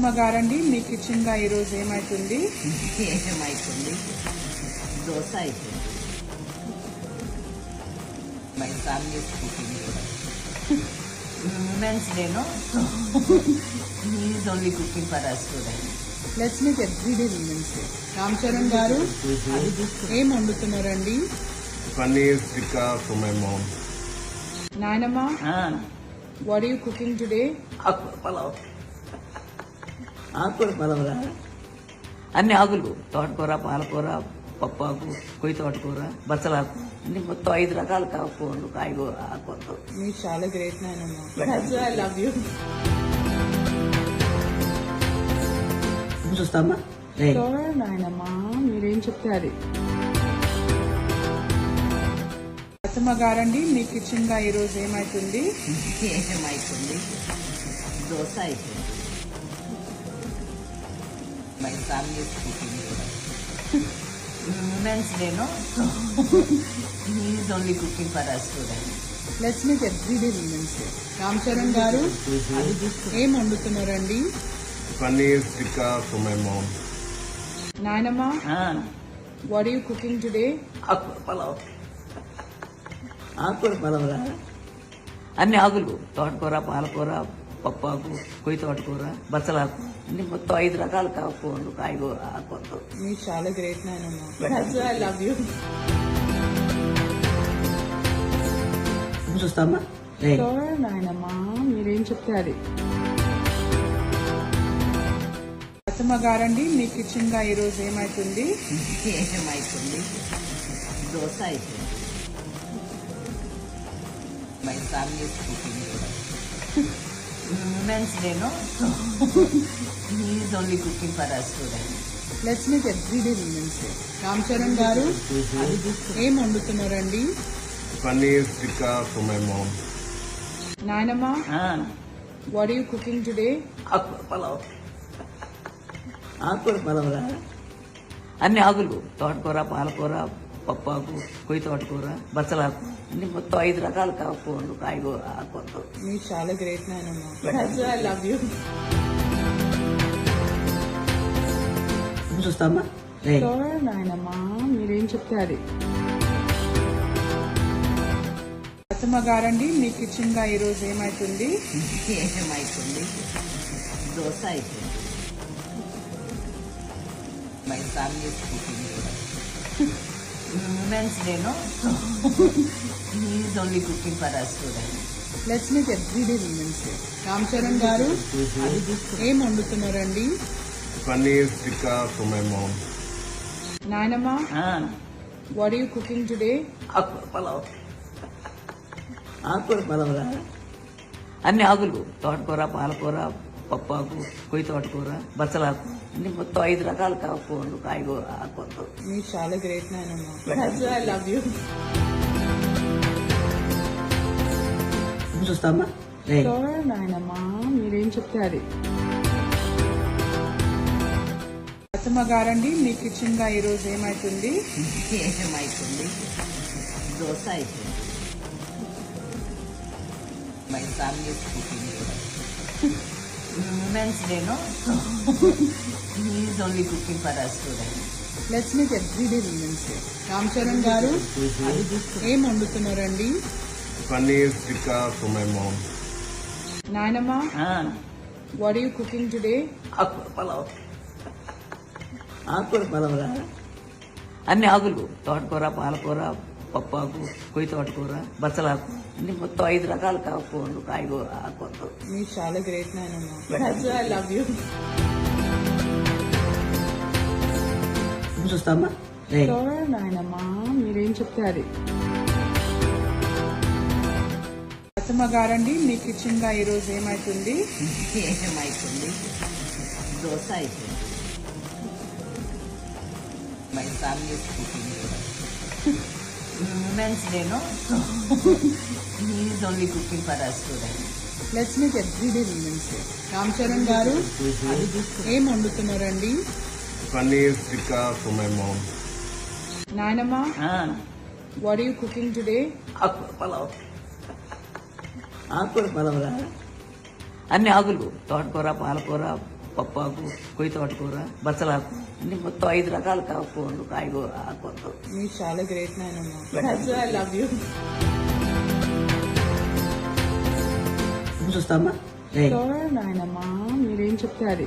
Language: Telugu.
అత్తమ్మ గారండి. మీ కిచెన్గా ఈరోజు ఏమైతుంది? ఏమైతుంది? దోశ అయిపోయింది. మై ఫ్యామిలీ కుకింగ్ కూడా. Women's డేను is only cooking for us let's make everyday women's day Ram Charan garu ఏం వండుతున్నారండి. నాయనమ్మ what you cooking today pulao. ఆకుకూర పలావురా? అన్ని ఆకులు. తోటకూర పాలకూర పప్పాకు కొయ్యి తోటకూర బచ్చలాకు. అన్ని మొత్తం ఐదు రకాల కాకూరలు కాయగూర ఆకుకూరలు మీరు చాలా గ్రేట్ నాయనమ్మ. ఐ లవ్ యూ చూస్తామా నాయనమ్మ మీరేం చెప్తే అది అత్తమ్మ గారండి మీ కిచెన్గా ఈరోజు ఏమైతుంది? ఏమైతుంది? దోశ అయిపోయింది. ఫ్యామిలీ కుకింగ్ కూడా. Women's డేను is only cooking for us student let's make everyday women's day Ram Charan garu ఏం వండుతున్నారండి? Paneer tikka for my mom. నాయనమ్మ వాట్ యూ కుకింగ్ టుడే ఆకుకూర పలావ్. ఆకుకూర పలావురా అన్ని ఆకులు. తోటకూర పాలకూర పప్పాకు కొయ్యి తోటకూర బచ్చలాకు అన్ని మొత్తం ఐదు రకాల కాకూరలు కాయగూర ఆకుకూరలు. మీరు చాలా గ్రేట్ నాయనమ్మ. ఐ లవ్ యూ చూస్తామా నాయనమ్మ. మీరేం చెప్తే అది అత్తమ్మ గారండి మీ కిచెన్గా ఈరోజు ఏమైతుంది? ఏమైతుంది? దోశ అయిపోయింది. మై ఫ్యామిలీ కుకింగ్ కూడా women's డేను is only cooking for us student let's make everyday women's day Ram Charan garu ఏం వండుతున్నారండి? Paneer tikka for my mom. నాయనమ్మ వాట్ యూ కుకింగ్ టుడే ఆకుకూర పలావ్. ఆకుకూర పలావురా అన్ని ఆకులు తోటకూర పాలకూర పప్పాకు కొయ్యి తోటకూర బచ్చలాకు అన్ని మొత్తం ఐదు రకాల కాకూరలు కాయగూర ఆకుకూరలు. మీరు చాలా గ్రేట్ నాయనమ్మ. ఐ లవ్ యూ చూస్తామా నాయనమ్మ మీరేం చెప్తే అది అత్తమ్మ గారండి మీ కిచెన్గా ఈరోజు ఏమైతుంది? ఏమైతుంది? దోశ అయిపోయింది. మై ఫ్యామిలీ కుకింగ్ కూడా. Women's డేను is only cooking for us student let's make everyday women's day Ram Charan garu ఏం వండుతున్నారండి? Paneer tikka for my mom. నాయనమ్మ వాట్ యూ కుకింగ్ టుడే ఆకుకూర పలావ్. ఆకుకూర పలావురా అన్ని ఆకులు తోటకూర పాలకూర పప్పాకు కొయ్యి తోటకూర బచ్చలాకు అన్ని మొత్తం ఐదు రకాల కాకూరలు కాయగూర ఆకుకూరలు మీరు చాలా గ్రేట్ నాయనమ్మ. ఐ లవ్ యూ చూస్తామా నాయనమ్మ. మీరేం చెప్తే అది అత్తమ్మ గారండి మీ కిచెన్గా ఈరోజు ఏమైతుంది? ఏమైతుంది? దోశ అయిపోయింది. మై ఫ్యామిలీ కుకింగ్ కూడా women's డేను is only cooking for us student let's make everyday women's day Ram Charan garu ఏం వండుతున్నారండి? Paneer tikka for my mom. నాయనమ్మ వాట్ యూ కుకింగ్ టుడే ఆకుకూర పలావ్. ఆకుకూర పలావురా? అన్ని ఆకులు. తోటకూర పాలకూర పప్పాకు కొయ్యి తోటకూర బచ్చలాకు అన్ని మొత్తం ఐదు రకాల కాకూరలు కాయగూర ఆకుకూరలు. మీరు చాలా గ్రేట్ నాయనమ్మ. ఐ లవ్ యూ చూస్తామా? నాయనమ్మ మీరేం చెప్తే అది అత్తమ్మ గారండి మీ కిచెన్గా ఈరోజు ఏమైతుంది? ఏమైతుంది? దోశ అయిపోయింది. మై ఫ్యామిలీ కుకింగ్ కూడా women's డేను is only cooking for us student let's make everyday women's day Ram Charan garu ఏం వండుతున్నారండి? Paneer tikka for my mom. నాయనమ్మ వాట్ యూ కుకింగ్ టుడే ఆకుకూర పలావ్. ఆకుకూర పలావురా అన్ని ఆకులు తోటకూర పాలకూర పప్పాకు కొయ్యి తోటకూర బచ్చలాకు అన్ని మొత్తం ఐదు రకాల కూరలు కాయగూర ఆకుకూరలు. మీరు చాలా గ్రేట్ నాయనమ్మ ఐ లవ్ యూ చూస్తామా నాయనమ్మా మీరేం చెప్తే అది